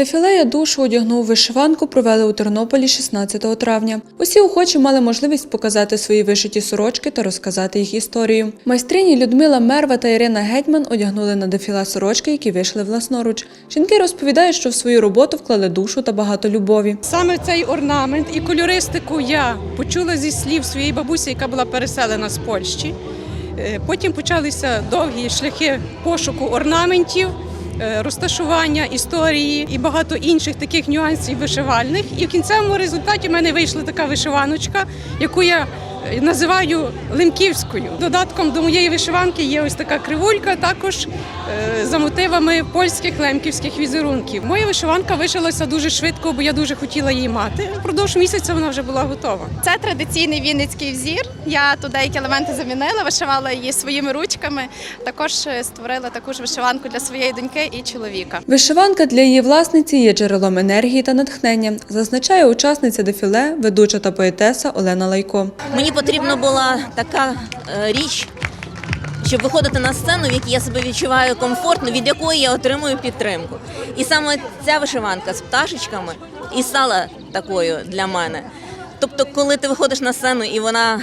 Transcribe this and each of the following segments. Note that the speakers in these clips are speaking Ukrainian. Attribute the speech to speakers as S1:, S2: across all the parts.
S1: Дефілея душу одягнув вишиванку провели у Тернополі 16 травня. Усі охочі мали можливість показати свої вишиті сорочки та розказати їх історію. Майстрині Людмила Мерва та Ірина Гетьман одягнули на дефіла сорочки, які вийшли власноруч. Жінки розповідають, що в свою роботу вклали душу та багато любові.
S2: Саме цей орнамент і кольористику я почула зі слів своєї бабусі, яка була переселена з Польщі. Е, Потім почалися довгі шляхи пошуку орнаментів, розташування історії і багато інших таких нюансів вишивальних. І в кінцевому результаті в мене вийшла така вишиваночка, яку я е, називаю лемківською. Додатком до моєї вишиванки є ось така кривулька, також е, за мотивами польських лемківських візерунків. Моя вишиванка вишилася дуже швидко, бо я дуже хотіла її мати. Впродовж місяця вона вже була готова.
S3: Це традиційний вінницький взір. Я тут деякі елементи замінила, вишивала її своїми ручками. Також е, створила таку ж вишиванку для своєї доньки і чоловіка.
S1: Вишиванка для її власниці є джерелом енергії та натхнення, зазначає учасниця дефіле, ведуча та поетеса Олена Лайко.
S4: Мені потрібна була така е, річ, щоб виходити на сцену, в якій я себе відчуваю комфортно, від якої я отримую підтримку. І саме ця вишиванка з пташечками і стала такою для мене. Тобто, коли ти виходиш на сцену і вона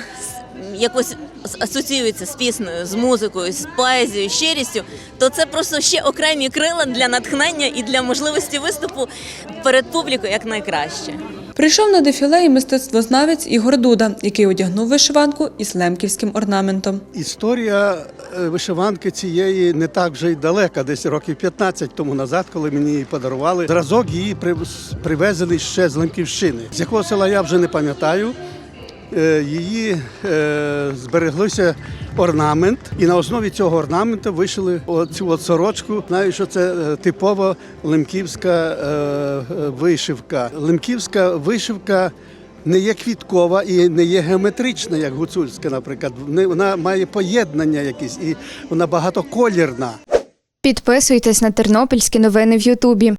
S4: якось асоціюється з піснею, з музикою, з поезією, щирістю, то це просто ще окремі крила для натхнення і для можливості виступу перед публікою як найкраще.
S1: Прийшов на дефіле і мистецтвознавець Ігор Дуда, який одягнув вишиванку із лемківським орнаментом.
S5: Історія е, вишиванки цієї не так вже й далека, десь років 15 тому назад, коли мені її подарували. Зразок її прив- привезений ще з Лемківщини. З якого села я вже не пам'ятаю. Е, Її е, збереглося орнамент, і на основі цього орнаменту вишили цю сорочку. Знаю, що це е, типова лемківська вишивка. Лемківська вишивка не є квіткова і не є геометрична, як гуцульська, наприклад. Вона має поєднання якісь і вона багатоколірна.
S6: Підписуйтесь на тернопільські новини в Ютубі.